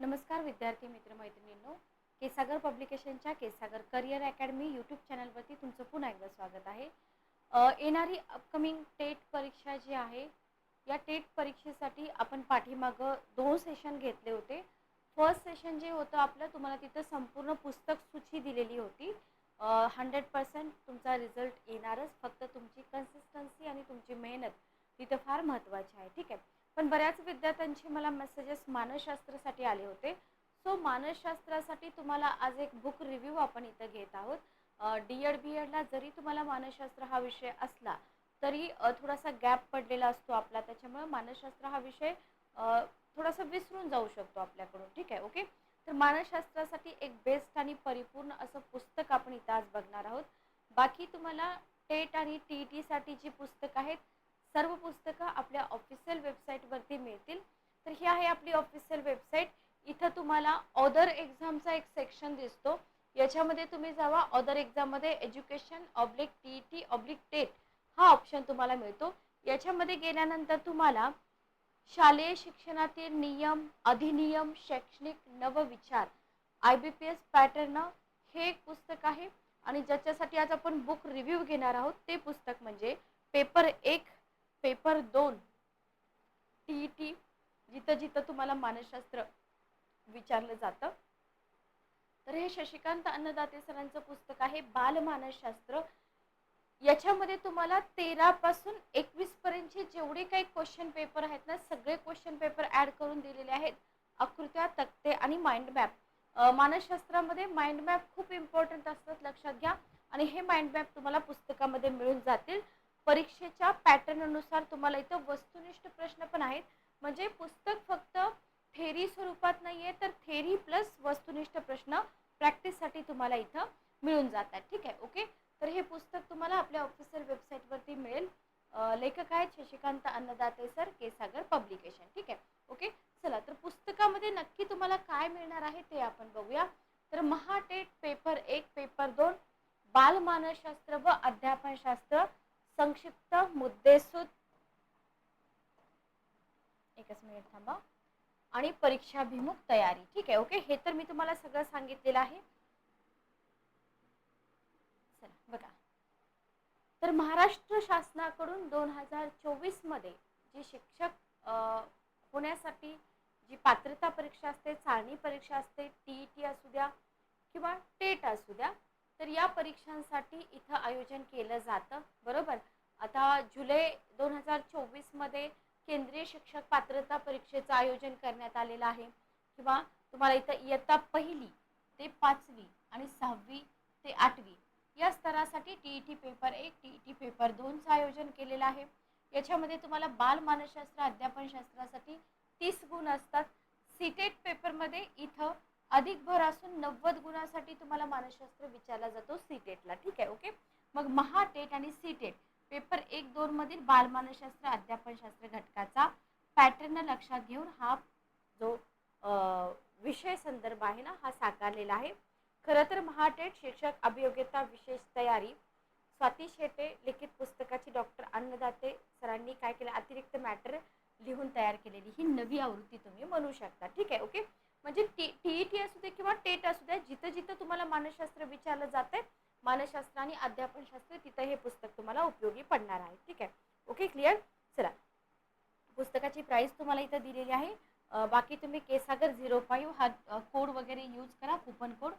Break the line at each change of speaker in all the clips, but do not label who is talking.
नमस्कार विद्यार्थी मित्र मैत्रिणींनो केसागर पब्लिकेशनच्या केसागर करिअर अकॅडमी यूट्यूब चॅनलवरती तुमचं पुन्हा एकदा स्वागत आहे. येणारी अपकमिंग टेट परीक्षा जी आहे या टेट परीक्षेसाठी आपण पाठीमागं दोन सेशन घेतले होते. फर्स्ट सेशन जे होतं आपलं तुम्हाला तिथं संपूर्ण पुस्तक सूची दिलेली होती. हंड्रेड पर्सेंट तुमचा रिझल्ट येणारच फक्त तुमची कन्सिस्टन्सी आणि तुमची मेहनत तिथं फार महत्त्वाची आहे ठीक आहे? पण बऱ्याच विद्यार्थ्यांचे मला मेसेजेस मानसशास्त्रासाठी आले होते. सो मानसशास्त्रासाठी तुम्हाला आज एक बुक रिव्ह्यू आपण इथं घेत आहोत. डी एड बी एडला जरी तुम्हाला मानसशास्त्र हा विषय असला तरी थोडासा गॅप पडलेला असतो आपला. त्याच्यामुळे मानसशास्त्र हा विषय थोडासा विसरून जाऊ शकतो आपल्याकडून. ठीक आहे ओके तर मानसशास्त्रासाठी एक बेस्ट आणि परिपूर्ण असं पुस्तक आपण इथं आज बघणार आहोत. बाकी तुम्हाला टेट आणि टी ई टीसाठी जी पुस्तकं आहेत सर्व पुस्तकं आपल्या ऑफिशियल वेबसाईटवरती मिळतील. तर ही आहे आपली ऑफिशियल वेबसाईट इथं तुम्हाला ऑदर एक्झामचा एक सेक्शन दिसतो. याच्यामध्ये तुम्ही जावा ऑदर एक्झाममध्ये education oblique T E T oblique TET हा ऑप्शन तुम्हाला मिळतो. याच्यामध्ये गेल्यानंतर तुम्हाला शालेय शिक्षणातील नियम अधिनियम शैक्षणिक नवविचार I B P S pattern हे एक पुस्तक आहे. आणि ज्याच्यासाठी आज आपण बुक रिव्ह्यू घेणार आहोत ते पुस्तक म्हणजे पेपर एक पेपर दोन. टी ई टी जिथं जिथं तुम्हाला मानसशास्त्र विचारलं जातं. तर हे शशिकांत अन्नदाते सरांचं पुस्तक आहे बाल मानसशास्त्र. याच्यामध्ये तुम्हाला तेरा पासून एकवीस पर्यंतचे जेवढे काही क्वेश्चन पेपर आहेत ना सगळे क्वेश्चन पेपर ऍड करून दिलेले आहेत. आकृत्या तक्ते आणि माइंड मॅप मानसशास्त्रामध्ये माइंड मॅप खूप इम्पॉर्टंट असतात लक्षात घ्या. आणि हे माइंड मॅप तुम्हाला पुस्तकामध्ये मिळून जातील. परीक्षेच्या पॅटर्ननुसार तुम्हाला इथं वस्तुनिष्ठ प्रश्न पण आहेत. म्हणजे पुस्तक फक्त थेरी स्वरूपात नाही आहे तर थेरी प्लस वस्तुनिष्ठ प्रश्न प्रॅक्टिससाठी तुम्हाला इथं मिळून जातात. ठीक आहे? ओके तर हे पुस्तक तुम्हाला आपल्या ऑफिशियल वेबसाईटवरती मिळेल. लेखक आहेत शशिकांत अन्नदाते सर केसागर पब्लिकेशन ठीक आहे? ओके चला तर पुस्तकामध्ये नक्की तुम्हाला काय मिळणार आहे ते आपण बघूया. तर महाटेट पेपर एक पेपर दोन बालमानसशास्त्र व अध्यापनशास्त्र. संक्षिप्त मुद्देसूद एकच मिनिट थांबा. आणि परीक्षाभिमुख तयारी. ठीक आहे ओके? हे तर मी तुम्हाला सगळं सांगितलेलं आहे. चला बघा. तर महाराष्ट्र शासनाकडून दोन हजार चोवीसमध्ये जी शिक्षक होण्यासाठी जी पात्रता परीक्षा असते चाळणी परीक्षा असते टी ई टी असू द्या किंवा टेट असू द्या तर या परीक्षांसाठी इथं आयोजन केलं जातं बरोबर? आता जुलै दोन हजार चोवीसमध्ये केंद्रीय शिक्षक पात्रता परीक्षेचं आयोजन करण्यात आलेलं आहे. किंवा तुम्हाला इथं इयत्ता पहिली ते पाचवी आणि सहावी ते आठवी या स्तरासाठी टी ई टी पेपर एक टी ई टी पेपर दोनचं आयोजन केलेलं आहे. याच्यामध्ये तुम्हाला बालमानसशास्त्र अध्यापनशास्त्रासाठी तीस गुण असतात. सीटेट पेपरमध्ये इथं अधिक भर असून नव्वद गुणासाठी तुम्हाला मानसशास्त्र विचारला जातो सीटेटला ठीक आहे ओके मग महाटेट आणि सीटेट पेपर एक दोन मधील बालमानसशास्त्र अध्यापनशास्त्र घटकाचा पॅटर्न लक्षात घेऊन हा जो विषय संदर्भ आहे ना हा साकारलेला आहे. खरं तर महाटेट शिक्षक अभियोग्यता विशेष तयारी स्वाती शेटे लिखित पुस्तकाची डॉक्टर अन्नदाते सरांनी काय केलं? अतिरिक्त मॅटर लिहून तयार केलेली ही नवी आवृत्ती तुम्ही म्हणू शकता. ठीक आहे ओके म्हणजे टी टी ई टी असू दे किंवा टेट असू दे जिथं जिथं तुम्हाला मानसशास्त्र विचारलं जाते मानसशास्त्र आणि अध्यापनशास्त्र तिथं हे पुस्तक तुम्हाला उपयोगी पडणार आहे. ठीक आहे? ओके क्लिअर चला. पुस्तकाची प्राइस तुम्हाला इथं दिलेली आहे. बाकी तुम्ही केसागर झिरो फाईव्ह हा कोड वगैरे यूज करा कुपन कोड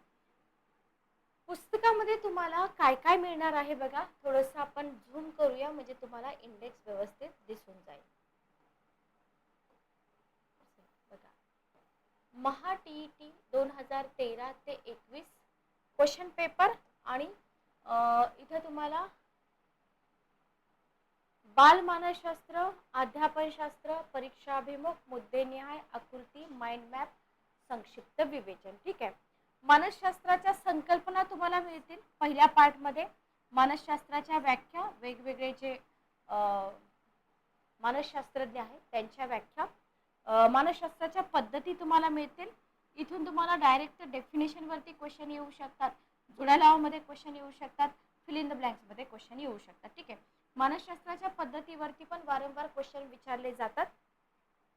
पुस्तकामध्ये तुम्हाला काय काय मिळणार आहे बघा? थोडंसं आपण झूम करूया म्हणजे तुम्हाला इंडेक्स व्यवस्थित दिसून जाईल बघा महा टी ई टी दोन हजार तेरा ते एकवीस क्वेश्चन पेपर आणि इथं तुम्हाला बालमानसशास्त्र अध्यापनशास्त्र परीक्षाभिमुख मुद्देनिहाय आकृती माइंड मॅप संक्षिप्त विवेचन. ठीक आहे? मानसशास्त्राच्या संकल्पना तुम्हाला मिळतील पहिल्या पार्टमध्ये मानसशास्त्राच्या व्याख्या वेगवेगळे जे मानसशास्त्रज्ञ आहेत त्यांच्या व्याख्या. मानसशास्त्राच्या पद्धती तुम्हाला मिळतील. इथून तुम्हाला डायरेक्ट डेफिनेशनवरती क्वेश्चन येऊ शकतात. जुड्या लावामध्ये क्वेश्चन येऊ शकतात. फिल इन द ब्लँक्समध्ये क्वेश्चन येऊ शकतात. ठीक आहे? मानसशास्त्राच्या पद्धतीवरती पण वारंवार क्वेश्चन विचारले जातात.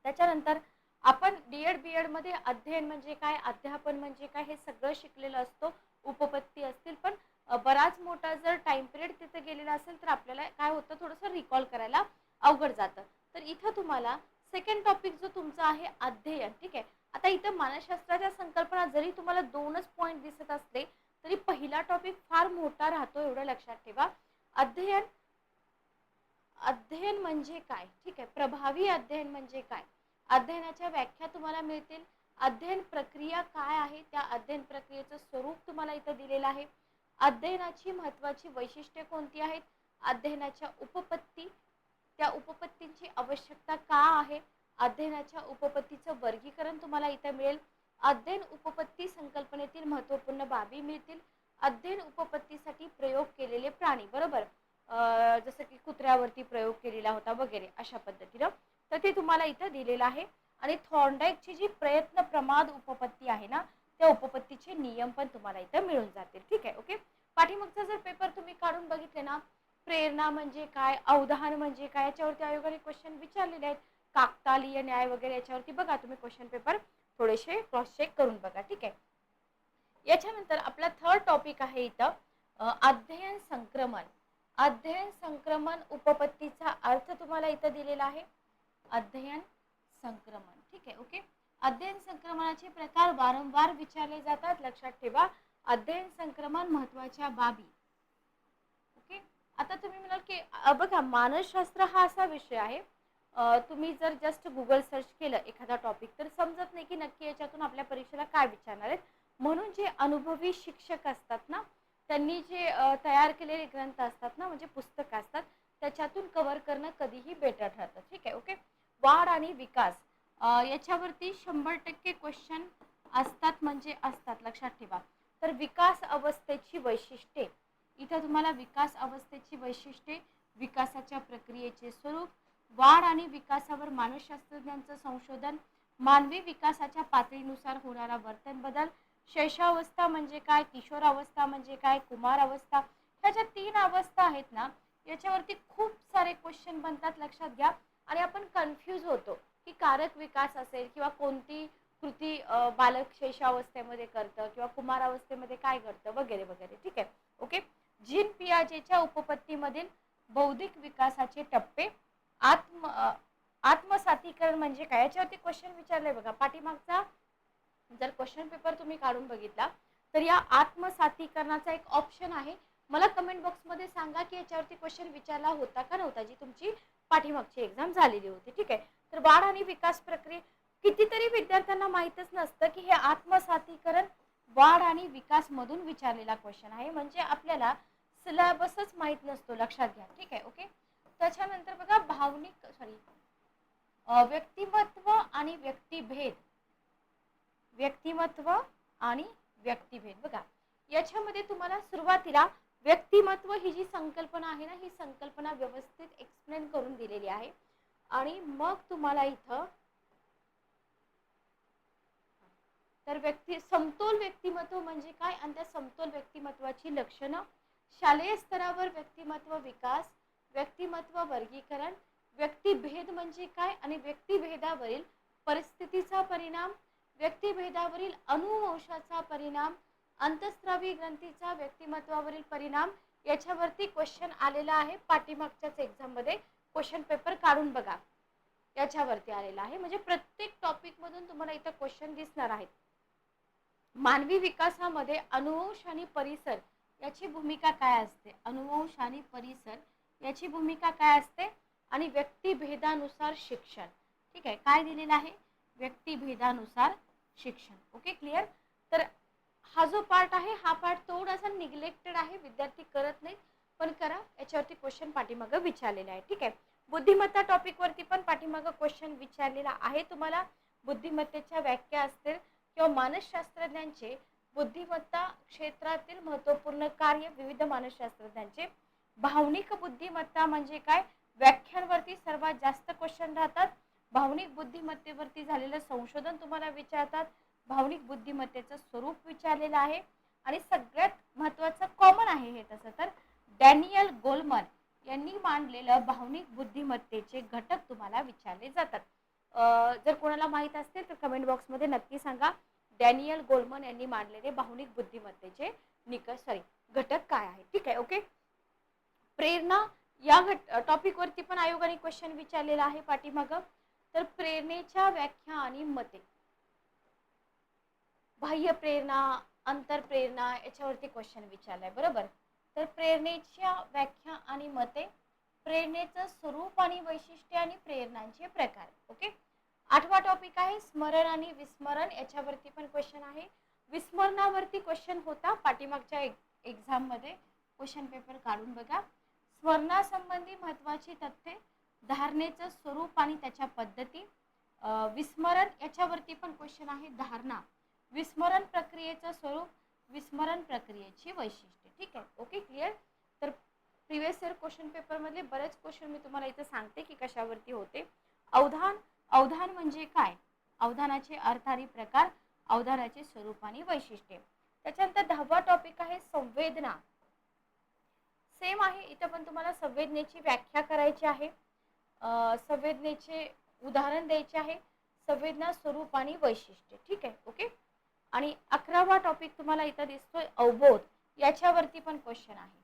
त्याच्यानंतर आपण डी एड बी एडमध्ये अध्ययन म्हणजे काय अध्यापन म्हणजे काय हे सगळं शिकलेलं असतो. उपपत्ती असतील पण बराच मोठा जर टाइम पिरियड तिथे गेलेला असेल तर आपल्याला काय होतं? थोडंसं रिकॉल करायला अवघड जातं. तर इथं तुम्हाला सेकंड टॉपिक जो तुमचा आहे अध्ययन ठीक आहे? आता इथं मानसशास्त्राच्या संकल्पना जरी तुम्हाला दोनच पॉईंट दिसत असले तरी पहिला टॉपिक फार मोठा राहतो एवढं लक्षात ठेवा. अध्ययन अध्ययन म्हणजे काय? ठीक आहे? प्रभावी अध्ययन म्हणजे काय? अध्ययनाच्या व्याख्या तुम्हाला मिळतील. अध्ययन प्रक्रिया काय आहे? त्या अध्ययन प्रक्रियेचं स्वरूप तुम्हाला इथं दिलेलं आहे. अध्ययनाची महत्त्वाची वैशिष्ट्ये कोणती आहेत? अध्ययनाच्या उपपत्ती त्या उपपत्तींची आवश्यकता का आहे? अध्ययनाच्या उपपत्तीचं वर्गीकरण तुम्हाला इथं मिळेल. अध्ययन उपपत्ती संकल्पनेतील महत्त्वपूर्ण बाबी मिळतील. अध्ययन उपपत्तीसाठी प्रयोग केलेले प्राणी बरोबर? जसं की कुत्र्यावरती प्रयोग केलेला होता वगैरे अशा पद्धतीनं. तर ते तुम्हाला इथं दिलेलं आहे. आणि थॉर्नडाईकची जी प्रयत्न प्रमाद उपपत्ती आहे ना त्या उपपत्तीचे नियम पण तुम्हाला इथं मिळून जातील. ठीक आहे ओके? पाठीमागचा जर पेपर तुम्ही काढून बघितले ना प्रेरणा म्हणजे काय? अवधान म्हणजे काय? याच्यावरती आयोगाने क्वेश्चन विचारलेले आहेत. काकतालीय न्याय वगैरे याच्यावरती बघा तुम्ही क्वेश्चन पेपर थोडेसे क्रॉस चेक करून बघा ठीक आहे? याच्यानंतर आपला थर्ड टॉपिक आहे इथं अध्ययन संक्रमण. अध्ययन संक्रमण उपपत्तीचा अर्थ तुम्हाला इथं दिलेला आहे. अध्ययन संक्रमण ठीक आहे? ओके? अध्ययन संक्रमणाचे प्रकार वारंवार विचारले जातात. लक्षात ठेवा. अध्ययन संक्रमण महत्त्वाच्या बाबी. आता तुम्ही म्हणाल की अ, बघा मानसशास्त्र हा असा विषय आहे. तुम्ही जर जस्ट गुगल सर्च केलं एखादा टॉपिक तर समजत नाही की नक्की याच्यातून आपल्या परीक्षेला काय विचारणार आहेत. म्हणून जे अनुभवी शिक्षक असतात ना त्यांनी जे तयार केलेले ग्रंथ असतात ना म्हणजे पुस्तकं असतात त्याच्यातून कव्हर करणं कधीही बेटर ठरतं. ठीक आहे ओके वाढ आणि विकास याच्यावरती शंभर टक्के क्वेश्चन असतात म्हणजे असतात. लक्षात ठेवा. तर विकास अवस्थेची वैशिष्ट्ये. इथं तुम्हाला विकास अवस्थेची वैशिष्ट्ये विकासाच्या प्रक्रियेचे स्वरूप वाढ आणि विकासावर मानसशास्त्रज्ञांचं संशोधन मानवी विकासाच्या पातळीनुसार होणारा वर्तन बदल शैशवावस्था म्हणजे काय किशोरावस्था म्हणजे काय कुमार अवस्था ह्या ज्या तीन अवस्था आहेत ना याच्यावरती खूप सारे क्वेश्चन बनतात लक्षात घ्या. आणि आपण कन्फ्यूज होतो की कारक विकास असेल किंवा कोणती कृती बालक शैशवावस्थेमध्ये करतं किंवा कुमारावस्थेमध्ये काय करतं वगैरे वगैरे. ठीक आहे? ओके जीन पियाजेच्या उपपत्तीमधील बौद्धिक विकासाचे टप्पे आत्म आत्मसातीकरण म्हणजे काय? याच्यावरती क्वेश्चन विचारले बघा. पाठीमागचा जर क्वेश्चन पेपर तुम्ही काढून बघितला तर या आत्मसातीकरणाचा एक ऑप्शन आहे. मला कमेंट बॉक्समध्ये सांगा की याच्यावरती क्वेश्चन विचारला होता का नव्हता? जी तुमची पाठीमागची एक्झाम झालेली होती. ठीक आहे? तर वाढ आणि विकास प्रक्रिये कितीतरी विद्यार्थ्यांना माहीतच नसतं की हे आत्मसातीकरण वाढ आणि विकास मधून विचारलेला क्वेश्चन आहे. म्हणजे आपल्याला सिलॅबसच माहीत नसतो लक्षात घ्या. ठीक आहे ओके? त्याच्यानंतर बघा भावनिक सॉरी व्यक्तिमत्व आणि व्यक्तिभेद. व्यक्तिमत्व आणि व्यक्तिभेद. बघा याच्यामध्ये तुम्हाला सुरुवातीला व्यक्तिमत्व ही जी संकल्पना आहे ना ही संकल्पना व्यवस्थित एक्सप्लेन करून दिलेली आहे. आणि मग तुम्हाला इथं तर व्यक्ती समतोल व्यक्तिमत्व म्हणजे काय? आणि त्या समतोल व्यक्तिमत्वाची लक्षणं शालेय स्तरावर व्यक्तिमत्व विकास व्यक्तिमत्व वर्गीकरण व्यक्तिभेद म्हणजे काय आणि व्यक्तिभेदावरील परिस्थितीचा परिणाम व्यक्तिभेदावरील अनुवंशाचा परिणाम अंतस्त्रावी ग्रंथीचा व्यक्तिमत्वावरील परिणाम याच्यावरती क्वेश्चन आलेला आहे. पाठीमागच्याच एक्झाममध्ये क्वेश्चन पेपर काढून बघा. याच्यावरती आलेला आहे. म्हणजे प्रत्येक टॉपिकमधून तुम्हाला इथं क्वेश्चन दिसणार आहेत. मानवी विकासामध्ये अनुवंश आणि परिसर याची भूमिका काय असते? अनुवंश आणि परिसर याची भूमिका काय असते? आणि व्यक्तिभेदानुसार शिक्षण. ठीक आहे? काय दिलेलं आहे? व्यक्तिभेदानुसार शिक्षण. ओके? क्लिअर? तर हा जो पार्ट आहे हा पार्ट थोडासा निग्लेक्टेड आहे. विद्यार्थी करत नाहीत पण करा. याच्यावरती क्वेश्चन पाठीमागं विचारलेला आहे. ठीक आहे? बुद्धिमत्ता टॉपिकवरती पण पाठीमागं क्वेश्चन विचारलेला आहे तुम्हाला. बुद्धिमत्तेच्या व्याख्या असतील किंवा मानसशास्त्रज्ञांचे बुद्धिमत्ता क्षेत्रातील महत्त्वपूर्ण कार्य विविध मानसशास्त्रज्ञांचे. भावनिक बुद्धिमत्ता म्हणजे काय? व्याख्यांवरती सर्वात जास्त क्वेश्चन राहतात. भावनिक बुद्धिमत्तेवरती झालेलं संशोधन तुम्हाला विचारतात. भावनिक बुद्धिमत्तेचं स्वरूप विचारलेलं आहे. आणि सगळ्यात महत्त्वाचं कॉमन आहे हे तसं तर डॅनियल गोलमन यांनी मांडलेलं भावनिक बुद्धिमत्तेचे घटक तुम्हाला विचारले जातात. जर कोणाला माहीत असतील तर कमेंट बॉक्समध्ये नक्की सांगा. डॅनियल गोल्मन यांनी मांडलेले भावनिक बुद्धिमत्तेचे निकष सॉरी घटक काय आहे ठीक आहे ओके प्रेरणा या घट टॉपिकवरती पण आयोगाने क्वेश्चन विचारलेला आहे पाठीमागं. तर प्रेरणेच्या व्याख्या आणि मते. बाह्य प्रेरणा अंतरप्रेरणा याच्यावरती क्वेश्चन विचारलाय बरोबर? तर प्रेरणेच्या व्याख्या आणि मते प्रेरणेचं स्वरूप आणि वैशिष्ट्य आणि प्रेरणांचे प्रकार ओके आठवा टॉपिक आहे स्मरण आणि विस्मरण. याच्यावरती पण क्वेश्चन आहे. विस्मरणावरती क्वेश्चन होता पाठीमागच्या एक्झाममध्ये क्वेश्चन पेपर काढून बघा. स्मरणासंबंधी महत्त्वाची तथ्ये धारणेचं स्वरूप आणि त्याच्या पद्धती. विस्मरण याच्यावरती पण क्वेश्चन आहे धारणा. विस्मरण प्रक्रियेचं स्वरूप विस्मरण प्रक्रियेची वैशिष्ट्ये. ठीक आहे? ओके क्लिअर तर प्रिव्हियस इयर क्वेश्चन पेपरमधले बरेच क्वेश्चन मी तुम्हाला इथं सांगते की कशावरती होते. अवधान अवधान म्हणजे काय? अवधानाचे अर्थ आणि प्रकार अवधानाचे स्वरूप आणि वैशिष्ट्ये. त्याच्यानंतर दहावा टॉपिक आहे संवेदना. सेम आहे इथं पण तुम्हाला संवेदनेची व्याख्या करायची आहे. संवेदनेचे उदाहरण द्यायचे आहे. संवेदना स्वरूप आणि वैशिष्ट्य. ठीक आहे ओके आणि अकरावा टॉपिक तुम्हाला इथं दिसतोय अवबोध. याच्यावरती पण क्वेश्चन आहे.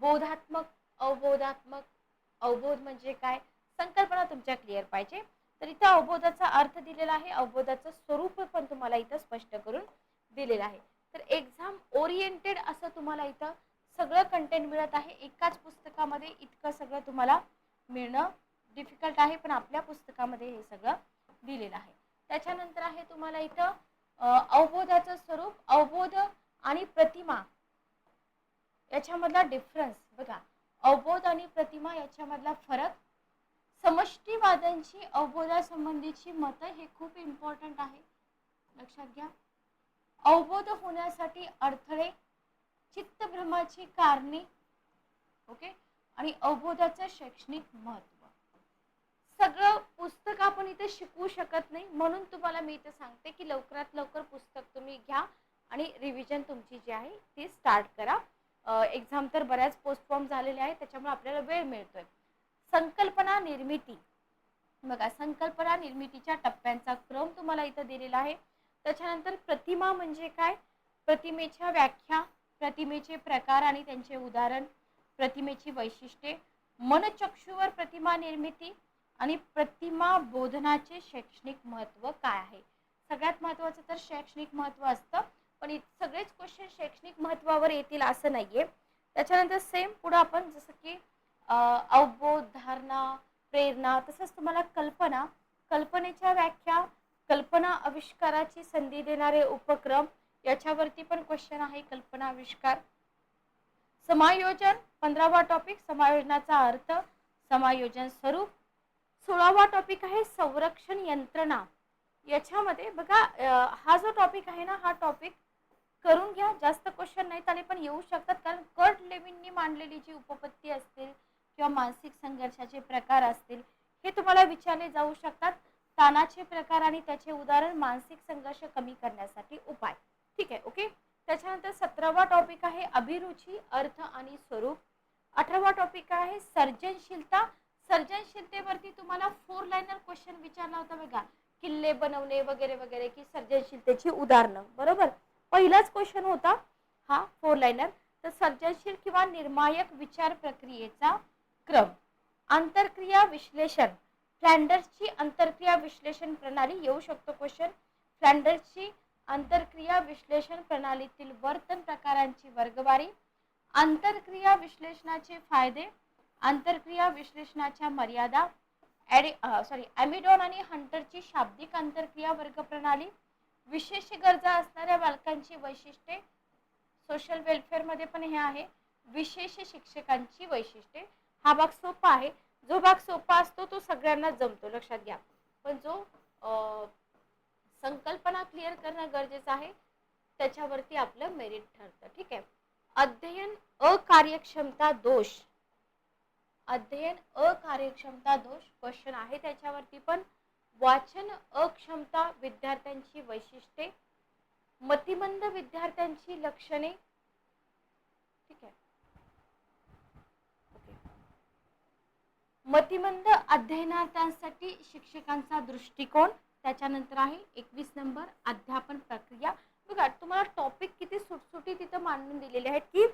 बोधात्मक अवबोधात्मक. अवबोध म्हणजे काय? संकल्पना तुमच्या क्लिअर पाहिजे. तर इथं अवबोधाचा अर्थ दिलेला आहे. अवबोधाचं स्वरूप पण तुम्हाला इथं स्पष्ट करून दिलेलं आहे. तर एक्झाम ओरिएंटेड असं तुम्हाला इथं सगळं कंटेंट मिळत आहे. एकाच पुस्तकामध्ये इतकं सगळं तुम्हाला मिळणं डिफिकल्ट आहे पण आपल्या पुस्तकामध्ये हे सगळं दिलेलं आहे. त्याच्यानंतर आहे तुम्हाला इथं अवबोधाचं स्वरूप अवबोध आणि प्रतिमा याच्यामधला डिफरन्स बघा. अवबोध आणि प्रतिमा याच्यामधला फरक समष्टीवाद्यांची अवबोधासंबंधीची मतं हे खूप इम्पॉर्टंट आहे. लक्षात घ्या. अवबोध होण्यासाठी अडथळे चित्तभ्रमाची कारणे ओके आणि अवबोधाचं शैक्षणिक महत्त्व सगळं पुस्तक आपण इथे शिकवू शकत नाही म्हणून तुम्हाला मी इथे सांगते की लवकरात लवकर पुस्तक तुम्ही घ्या आणि रिव्हिजन तुमची जी आहे ती स्टार्ट करा. एक्झाम तर बऱ्याच पोस्टफॉर्म झालेल्या आहेत त्याच्यामुळे आपल्याला वेळ मिळतोय. संकल्पना निर्मिती. बघा संकल्पना निर्मितीच्या टप्प्यांचा क्रम तुम्हाला इथं दिलेला आहे. त्याच्यानंतर प्रतिमा म्हणजे काय? प्रतिमेच्या व्याख्या प्रतिमेचे प्रकार आणि त्यांचे उदाहरण प्रतिमेची वैशिष्ट्ये मनचक्षुवर प्रतिमा निर्मिती आणि प्रतिमा बोधनाचे शैक्षणिक महत्त्व काय आहे? सगळ्यात महत्त्वाचं तर शैक्षणिक महत्त्व असतं पण सगळेच क्वेश्चन शैक्षणिक महत्त्वावर येतील असं नाहीये. त्याच्यानंतर सेम पुढं आपण जसं की अवबोध धारणा प्रेरणा तसंच तुम्हाला कल्पना कल्पनेच्या व्याख्या कल्पना आविष्काराची संधी देणारे उपक्रम याच्यावरती पण क्वेश्चन आहे कल्पना आविष्कार. समायोजन पंधरावा टॉपिक समायोजनाचा अर्थ समायोजन स्वरूप. सोळावा टॉपिक आहे संरक्षण यंत्रणा. याच्यामध्ये बघा हा जो टॉपिक आहे ना हा टॉपिक करून घ्या जास्त क्वेश्चन नाहीत आणि पण येऊ शकतात कारण कर्ट लेविननी मांडलेली जी उपपत्ती असतील किंवा मानसिक संघर्षाचे प्रकार असतील हे तुम्हाला विचारले जाऊ शकतात. ताणाचे प्रकार आणि त्याचे उदाहरण मानसिक संघर्ष कमी करण्यासाठी उपाय. ठीक आहे ओके? त्याच्यानंतर सतरावा टॉपिक आहे अभिरुची अर्थ आणि स्वरूप. अठरावा टॉपिक आहे सर्जनशीलता. सर्जनशीलतेवरती तुम्हाला फोर लाईनर क्वेश्चन विचारला होता बघा. किल्ले बनवणे वगैरे वगैरे की सर्जनशीलतेची उदाहरणं. बरोबर? पहिलाच क्वेश्चन होता हा फोर लाईनर तर सर्जनशील किंवा निर्मायक विचार प्रक्रियेचा आंतरक्रिया विश्लेषण. फ्लँडर्सची आंतरक्रिया विश्लेषण प्रणाली येऊ शकतो क्वेश्चन फ्लँडर्सची आंतरक्रिया विश्लेषण प्रणालीतील वर्तन प्रकारांची वर्गवारी. आंतरक्रिया विश्लेषणाचे फायदे. आंतरक्रिया विश्लेषणाच्या मर्यादा. ॲडि सॉरी ॲमिडॉन आणि हंटरची शाब्दिक आंतरक्रिया वर्ग प्रणाली. विशेष गरजा असणाऱ्या बालकांची वैशिष्ट्ये. सोशल वेलफेअरमध्ये पण हे आहे. विशेष शिक्षकांची वैशिष्ट्ये. हा भाग सोपा आहे. जो भाग सोपा असतो तो सगळ्यांना जमतो. लक्षात घ्या. पण जो संकल्पना क्लिअर करणं गरजेचं आहे त्याच्यावरती आपलं मेरिट ठरतं. ठीक आहे? अध्ययन अकार्यक्षमता दोष. अध्ययन अकार्यक्षमता दोष क्वेश्चन आहे त्याच्यावरती पण. वाचन अक्षमता विद्यार्थ्यांची वैशिष्ट्ये. मतिमंद विद्यार्थ्यांची लक्षणे. ठीक आहे? मतिमंद अध्ययनार्थांसाठी शिक्षकांचा दृष्टिकोन त्याच्यानंतर आहे एकवीस नंबर अध्यापन प्रक्रिया. बघा तुम्हाला टॉपिक किती सुटसुटी तिथं मांडून दिलेले आहेत की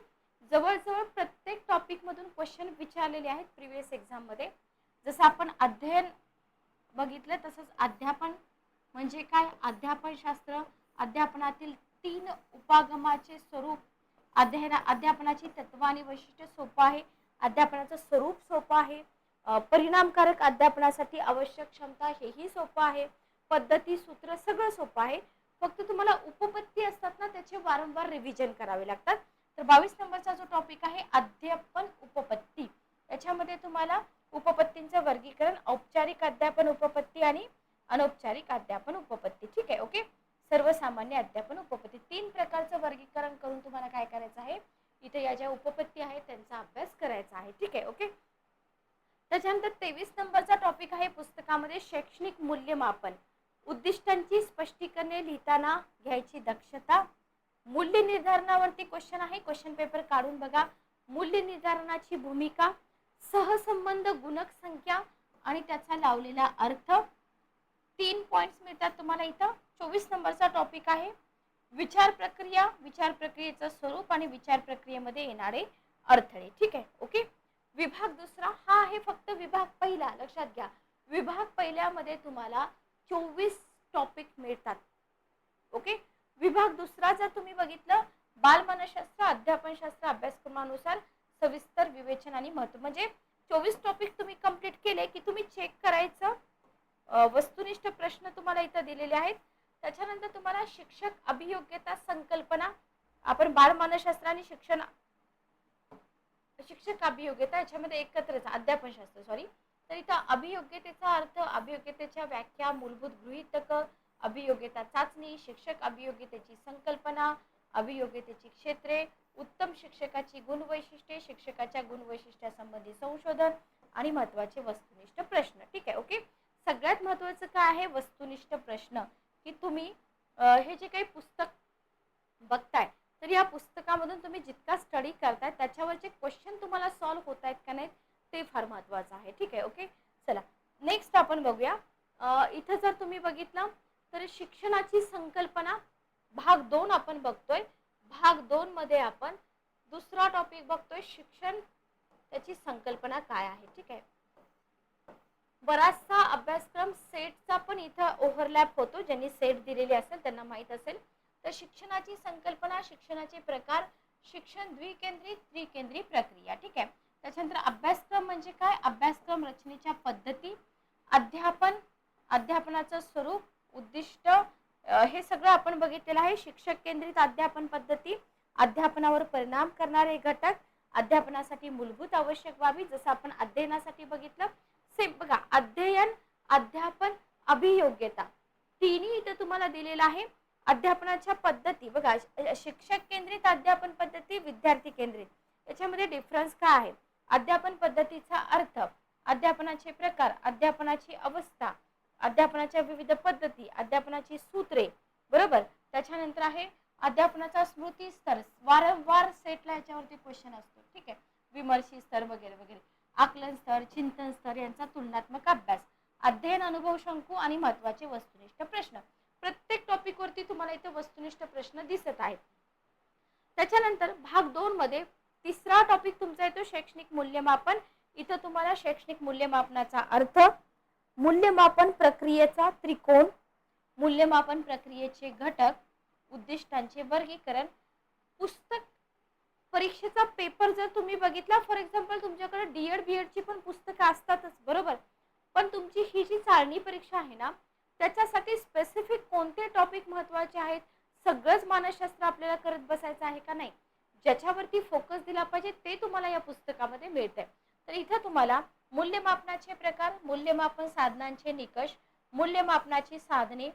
जवळजवळ प्रत्येक टॉपिकमधून क्वेश्चन विचारलेले आहेत प्रिव्हियस एक्झाममध्ये जसं आपण अध्ययन बघितलं तसंच अध्यापन म्हणजे काय? अध्यापनशास्त्र अध्यापनातील तीन उपागमाचे स्वरूप अध्ययना अध्यापनाची तत्व आणि वैशिष्ट्य सोपं आहे. अध्यापनाचं स्वरूप सोपं आहे. परिणामकारक अध्यापनासाठी आवश्यक क्षमता हेही सोपं आहे. पद्धती सूत्र सगळं सोपं आहे. फक्त तुम्हाला उपपत्ती असतात ना त्याचे वारंवार रिव्हिजन करावे लागतात. तर बावीस नंबरचा जो टॉपिक आहे अध्यापन उपपत्ती. याच्यामध्ये तुम्हाला उपपत्तींचं वर्गीकरण औपचारिक अध्यापन उपपत्ती आणि अनौपचारिक अध्यापन उपपत्ती. ठीक आहे ओके? सर्वसामान्य अध्यापन उपपत्ती. तीन प्रकारचं वर्गीकरण करून तुम्हाला काय करायचं आहे? इथे या ज्या उपपत्ती आहेत त्यांचा अभ्यास करायचा आहे. ठीक आहे ओके? त्याच्यानंतर तेवीस नंबरचा टॉपिक आहे पुस्तकामध्ये शैक्षणिक मूल्यमापन. उद्दिष्टांची स्पष्टीकरणे लिहिताना घ्यायची दक्षता. मूल्य निर्धारणावरती क्वेश्चन आहे. क्वेश्चन पेपर काढून बघा. मूल्य निर्धारणाची भूमिका सहसंबंध गुणक संख्या आणि त्याचा लावलेला अर्थ. तीन पॉइंट्स मिळतात तुम्हाला इथं. चोवीस नंबरचा टॉपिक आहे. विचार प्रक्रिया विचार प्रक्रियेचं स्वरूप आणि विचार प्रक्रियेमध्ये येणारे अडथळे. ठीक आहे? ओके विभाग दुसरा हा आहे फक्त विभाग पहिला. लक्षात घ्या. विभाग पहिल्यामध्ये तुम्हाला चोवीस टॉपिक मिळतात. ओके विभाग दुसरा जर तुम्ही बघितलं बालमानसशास्त्र अध्यापनशास्त्र अभ्यासक्रमानुसार सविस्तर विवेचन आणि महत्त्व म्हणजे चोवीस टॉपिक तुम्ही कंप्लीट केले की तुम्ही चेक करायचं. वस्तुनिष्ठ प्रश्न तुम्हाला इथं दिलेले आहेत. त्याच्यानंतर तुम्हाला शिक्षक अभियोग्यता संकल्पना आपण बालमानसशास्त्र आणि शिक्षण शिक्षक अभियोग्यता याच्यामध्ये एकत्रच अध्यापनशास्त्र सॉरी तर इथं अभियोग्यतेचा अर्थ अभियोग्यतेच्या व्याख्या मूलभूत गृहीतक अभियोग्यता चाचणी शिक्षक अभियोग्यतेची संकल्पना अभियोग्यतेची क्षेत्रे उत्तम शिक्षकाची गुणवैशिष्ट्ये शिक्षकाच्या गुणवैशिष्ट्यासंबंधी संशोधन आणि महत्त्वाचे वस्तुनिष्ठ प्रश्न. ठीक आहे ओके सगळ्यात महत्वाचं काय आहे? वस्तुनिष्ठ प्रश्न. की तुम्ही हे जे काही पुस्तक बघताय तर या पुस्तकामधून तुम्ही जितका स्टडी करताय त्याच्यावरचे क्वेश्चन तुम्हाला सॉल्व होत आहेत का नाहीत ते फार महत्वाचं आहे. ठीक आहे ओके चला नेक्स्ट आपण बघूया. इथं जर तुम्ही बघितलं तर शिक्षणाची संकल्पना भाग दोन आपण बघतोय. भाग दोन मध्ये आपण दुसरा टॉपिक बघतोय शिक्षण त्याची संकल्पना काय आहे. ठीक आहे? बराचसा अभ्यासक्रम सेटचा पण इथं ओव्हरलॅप होतो. ज्यांनी सेट दिलेली असेल त्यांना माहीत असेल. तर शिक्षणाची संकल्पना शिक्षणाचे प्रकार शिक्षण द्विकेंद्री त्रिकेंद्री प्रक्रिया. ठीक आहे? त्याच्यानंतर अभ्यासक्रम म्हणजे काय? अभ्यासक्रम रचनेच्या पद्धती अध्यापन अध्यापनाचं स्वरूप उद्दिष्ट हे सगळं आपण बघितलेलं आहे. शिक्षक केंद्रित अध्यापन पद्धती अध्यापनावर परिणाम करणारे घटक अध्यापनासाठी मूलभूत आवश्यक बाबी जसं आपण अध्ययनासाठी बघितलं. सेम बघा अध्ययन अध्यापन अभियोग्यता. तिन्ही इथं तुम्हाला दिलेलं आहे. अध्यापनाच्या पद्धती. बघा शिक्षक केंद्रित अध्यापन पद्धती विद्यार्थी केंद्रित. याच्यामध्ये डिफरन्स काय आहे? अध्यापन पद्धतीचा अर्थ अध्यापनाचे प्रकार अध्यापनाची अवस्था अध्यापनाच्या विविध पद्धती अध्यापनाची सूत्रे. बरोबर? त्याच्यानंतर आहे अध्यापनाचा स्मृती स्तर. वारंवार सेटला याच्यावरती क्वेश्चन असतो. ठीक आहे? विमर्शी स्तर वगैरे वगैरे. आकलन स्तर चिंतन स्तर यांचा तुलनात्मक अभ्यास. अध्ययन अनुभव शंकू आणि महत्त्वाचे वस्तुनिष्ठ प्रश्न. प्रत्येक टॉपिकवरती तुम्हाला इथे वस्तुनिष्ठ प्रश्न दिसत आहेत. त्याच्यानंतर भाग दोन मध्ये तिसरा टॉपिक तुमचा येतो शैक्षणिक मूल्यमापन. इथं तुम्हाला शैक्षणिक मूल्यमापनाचा अर्थ मूल्यमापन प्रक्रियेचा त्रिकोण मूल्यमापन प्रक्रियेचे घटक उद्दिष्टांचे वर्गीकरण पुस्तक परीक्षेचा पेपर जर तुम्ही बघितला फॉर एक्झाम्पल तुमच्याकडे डीएड बीएडची पण पुस्तकं असतातच बरोबर? पण तुमची ही जी चाळणी परीक्षा आहे ना त्याच्यासाठी स्पेसिफिक कोणते टॉपिक महत्त्वाचे आहेत? सगळंच मानसशास्त्र आपल्याला करत बसायचं आहे का नाही? ज्याच्यावरती फोकस दिला पाहिजे ते तुम्हाला या पुस्तकामध्ये मिळतंय. तर इथं तुम्हाला मूल्यमापनाचे प्रकार मूल्यमापन साधनांचे निकष मूल्यमापनाची साधने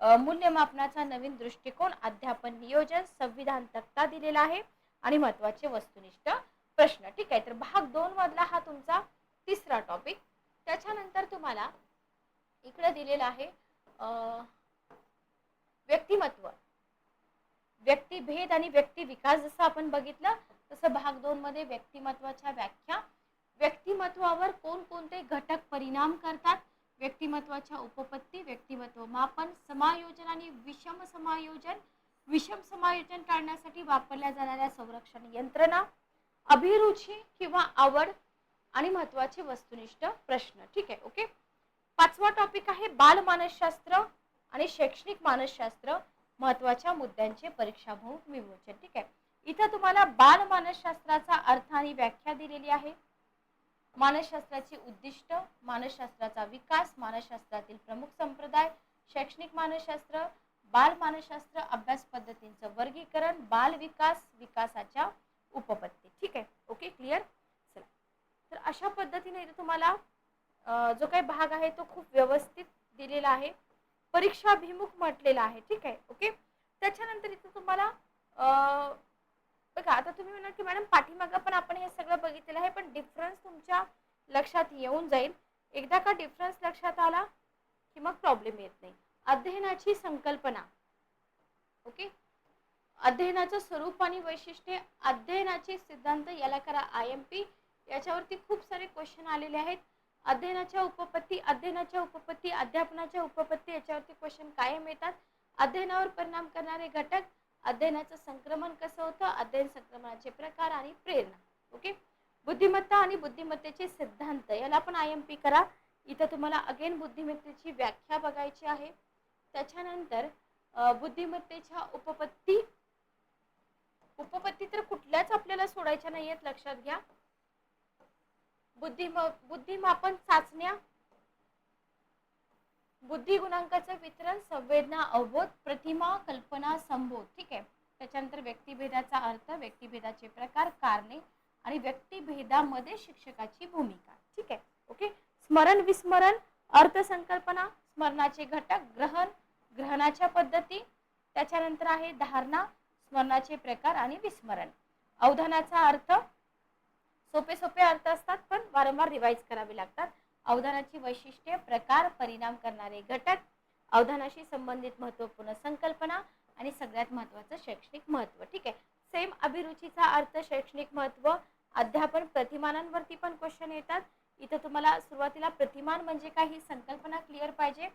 मूल्यमापनाचा नवीन दृष्टिकोन अध्यापन नियोजन संविधान तक्ता दिलेला आहे आणि महत्त्वाचे वस्तुनिष्ठ प्रश्न. ठीक आहे तर भाग दोन मधला हा तुमचा तिसरा टॉपिक त्याच्यानंतर तुम्हाला इकडे दिलेला आहे व्यक्तिमत्व. व्यक्तिभेद आणि व्यक्ती विकास जसं आपण बघितलं तसं भाग दोन मध्ये व्यक्तिमत्वाच्या व्याख्या. व्यक्तिमत्वावर कोणकोणते घटक परिणाम करतात? व्यक्तिमत्वाच्या उपपत्ती व्यक्तिमत्व मापन समायोजन आणि विषम समायोजन. विषम समायोजन टाळण्यासाठी वापरल्या जाणाऱ्या संरक्षण यंत्रणा अभिरुची किंवा आवड आणि महत्त्वाचे वस्तुनिष्ठ प्रश्न. ठीक आहे ओके? पाचवा टॉपिक आहे बाल मानसशास्त्र आणि शैक्षणिक मानसशास्त्र महत्त्वाच्या मुद्द्यांचे परीक्षाभूम विमोचन. ठीक आहे? इथं तुम्हाला बाल मानसशास्त्राचा अर्थ आणि व्याख्या दिलेली आहे. मानसशास्त्राची उद्दिष्ट मानसशास्त्राचा विकास मानसशास्त्रातील प्रमुख संप्रदाय शैक्षणिक मानसशास्त्र बाल मानसशास्त्र अभ्यास पद्धतींचं वर्गीकरण बाल विकास विकासाच्या उपपत्ती. ठीक आहे? ओके? क्लिअर? चला. तर अशा पद्धतीने इथे तुम्हाला जो काही भाग आहे तो खूप व्यवस्थित दिलेला आहे. परीक्षाभिमुख म्हटलेला आहे. ठीक आहे? ओके? त्याच्यानंतर इथं तुम्हाला बघा आता तुम्ही म्हणाल की मॅडम पाठीमागं पण आपण हे सगळं बघितलेलं आहे पण डिफरन्स तुमच्या लक्षात येऊन जाईल. एकदा का डिफरन्स लक्षात आला की मग प्रॉब्लेम येत नाही. अध्ययनाची संकल्पना. ओके? अध्ययनाचं स्वरूप आणि वैशिष्ट्ये अध्ययनाचे सिद्धांत याला करा आय एम पी याच्यावरती खूप सारे क्वेश्चन आलेले आहेत. अध्ययनाच्या उपपत्ती अध्ययनाच्या उपपत्ती अध्यापनाच्या उपपत्ती याच्यावरती क्वेश्चन कायम येतात. अध्ययनावर परिणाम करणारे घटक अध्ययनाचं संक्रमण कसं होतं? अध्ययन संक्रमणाचे प्रकार आणि प्रेरणा. ओके बुद्धिमत्ता आणि बुद्धिमत्तेचे सिद्धांत याला पण आय एम पी करा. इथं तुम्हाला अगेन बुद्धिमत्तेची व्याख्या बघायची आहे. त्याच्यानंतर बुद्धिमत्तेच्या उपपत्ती उपपत्ती तर कुठल्याच आपल्याला सोडायच्या नाही आहेत लक्षात घ्या. बुद्धिम बुद्धिमापन चाचण्या. बुद्धी गुणांकाचं वितरण संवेदना अवबोध प्रतिमा कल्पना संबोध. ठीक आहे? त्याच्यानंतर व्यक्तिभेदाचा अर्थ व्यक्तिभेदाचे प्रकार कारणे आणि व्यक्तिभेदामध्ये शिक्षकाची भूमिका. ठीक आहे? ओके? स्मरण विस्मरण अर्थसंकल्पना स्मरणाचे घटक ग्रहण ग्रहणाच्या पद्धती. त्याच्यानंतर आहे धारणा स्मरणाचे प्रकार आणि विस्मरण. अवधानाचा अर्थ सोपे सोपे अर्थ असतात पण वारंवार रिवाईज करावे लागतात. अवधानाची वैशिष्ट्ये प्रकार परिणाम करणारे घटक अवधानाशी संबंधित महत्त्वपूर्ण संकल्पना आणि सगळ्यात महत्वाचं शैक्षणिक महत्त्व ठीक आहे? सेम अभिरुचीचा अर्थ शैक्षणिक महत्त्व अध्यापन प्रतिमानांवरती पण क्वेश्चन येतात. इथं तुम्हाला सुरुवातीला प्रतिमान म्हणजे काय ही संकल्पना क्लिअर पाहिजे.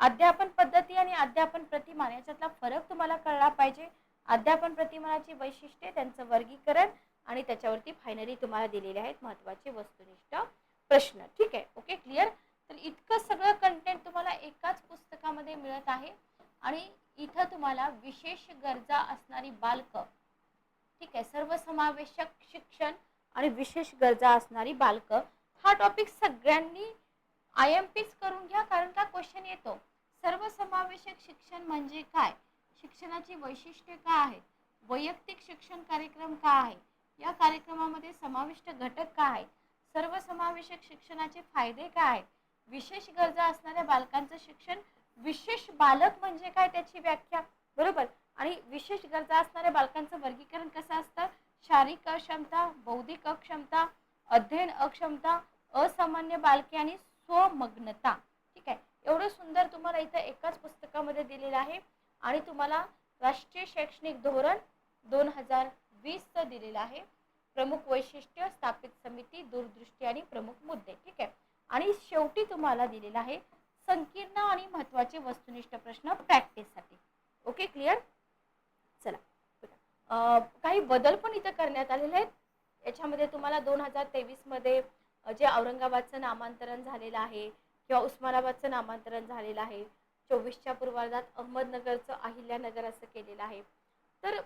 अध्यापन पद्धती आणि अध्यापन प्रतिमान याच्यातला फरक तुम्हाला कळला पाहिजे. अध्यापन प्रतिमानाची वैशिष्ट्ये त्यांचं वर्गीकरण आणि त्याच्यावरती फायनली तुम्हाला दिलेले आहेत महत्त्वाचे वस्तुनिष्ठ प्रश्न. ठीक आहे? ओके क्लिअर तर इतकं सगळं कंटेंट तुम्हाला एकाच पुस्तकामध्ये मिळत आहे आणि इथं तुम्हाला विशेष गरजा असणारी बालकं ठीक आहे सर्वसमावेशक शिक्षण आणि विशेष गरजा असणारी बालकं हा टॉपिक सगळ्यांनी आय एम पीच करून घ्या कारण का क्वेश्चन येतो. सर्वसमावेशक शिक्षण म्हणजे काय? शिक्षणाची वैशिष्ट्ये काय आहेत? वैयक्तिक शिक्षण कार्यक्रम का आहे? या कार्यक्रमामध्ये समाविष्ट घटक काय आहेत? सर्वसमावेशक शिक्षणाचे फायदे काय आहेत? विशेष गरजा असणाऱ्या बालकांचं शिक्षण विशेष बालक म्हणजे काय त्याची व्याख्या? बरोबर? आणि विशेष गरजा असणाऱ्या बालकांचं वर्गीकरण कसं असतं? शारीरिक अक्षमता बौद्धिक अक्षमता अध्ययन अक्षमता असामान्य बालके आणि स्वमग्नता. ठीक आहे? एवढं सुंदर तुम्हाला इथं एकाच पुस्तकामध्ये दिलेलं आहे. आणि तुम्हाला राष्ट्रीय शैक्षणिक धोरण दोन हजार वीसचं दिलेलं आहे. प्रमुख वैशिष्ट्य स्थापित समिती दूरदृष्टी आणि प्रमुख मुद्दे ठीक आहे? आणि शेवटी तुम्हाला दिलेला आहे संकीर्ण आणि महत्त्वाचे वस्तुनिष्ठ प्रश्न प्रॅक्टिससाठी ओके क्लिअर चला काही बदल पण इथं करण्यात आलेले आहेत. याच्यामध्ये तुम्हाला दोन हजार तेवीसमध्ये जे औरंगाबादचं नामांतरण झालेलं आहे किंवा उस्मानाबादचं नामांतरण झालेलं आहे चोवीसच्या पूर्वार्धात अहमदनगरचं अहिल्यानगर असं केलेलं आहे. तर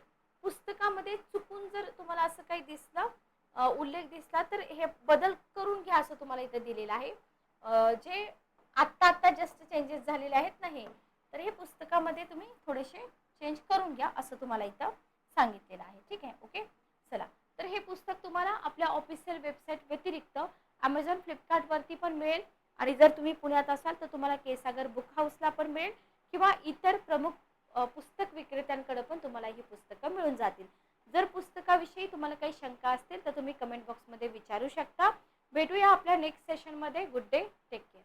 पुस्तकामध्ये चुकून जर तुम्हाला असं काही दिसलं उल्लेख दिसला तर हे बदल करून घ्या असं तुम्हाला इथं दिलेलं आहे. जे आत्ता आत्ता जस्ट चेंजेस झालेले आहेत ना हे तर हे पुस्तकामध्ये तुम्ही थोडेसे चेंज करून घ्या असं तुम्हाला इथं सांगितलेलं आहे. ठीक आहे? ओके चला. तर हे पुस्तक तुम्हाला आपल्या ऑफिशियल वेबसाईट व्यतिरिक्त अमेझॉन फ्लिपकार्टवरती पण मिळेल. आणि जर तुम्ही पुण्यात असाल तर तुम्हाला केसागर बुक हाऊसला पण मिळेल. किंवा इतर प्रमुख पुस्तक विक्रेत्यांकडे पण तुम्हाला ही पुस्तकं मिळून जातील. जर पुस्तकाविषयी तुम्हाला काही शंका असतील तर तुम्ही कमेंट बॉक्समध्ये विचारू शकता. भेटूया आपल्या नेक्स्ट सेशनमध्ये गुड डे टेक केअर